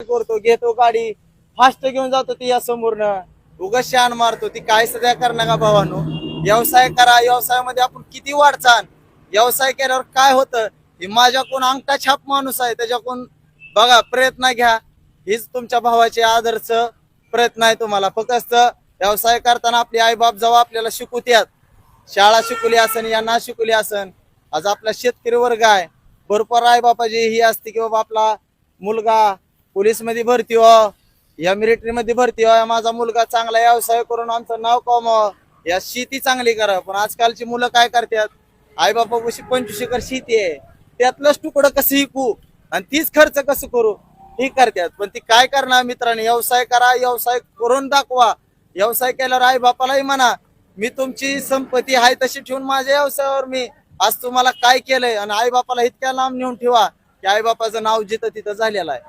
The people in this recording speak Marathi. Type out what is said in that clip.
करतो घेतो गाडी. फास्ट घेऊन जातो ती या समोरनं. उगाच शान मारतो ती काय सध्या करणार का भावानो. व्यवसाय करा व्यवसायामध्ये आपण किती वाढचान व्यवसाय केल्यावर काय होतं? हे माझ्याकडून अंगठा छाप माणूस आहे त्याच्याकडून बघा प्रयत्न घ्या. हीच तुमच्या भावाचे आदर्श प्रयत्न आहे तुम्हाला. फक्त व्यवसाय करताना आपले आई बाप जेव्हा आपल्याला शिकवत्यात शाळा शिकवली असन या ना शिकवली असन. आज आपला शेतकरी वर्ग आहे. भरपूर आई बापाची ही असते की बाबा आपला मुलगा पोलीसमध्ये भरती हो. या मिलिटरी मध्ये भरती हो. माझा मुलगा चांगला व्यवसाय करून आमचं नाव कमाव. या शेती चांगली करा. पण आजकालची मुलं काय करतात? आई बापापाशी पंचवीस एकर शेती आहे. त्यातलंच तुकडं कसं विकू? आणि तीच खर्च कसं करू? ही करतात. पण ती काय करणार मित्रांनी? व्यवसाय करा व्यवसाय करून दाखवा. व्यवसाय केल्यावर आई बापालाही म्हणा मी तुमची संपत्ती आहे तशी ठेवून माझ्या व्यवसायावर मी आज तुम्हाला काय केलंय? आणि आई बापाला इतक्या लांब नेऊन ठेवा की आई बापाचं नाव जिथं तिथं झालेलं आहे.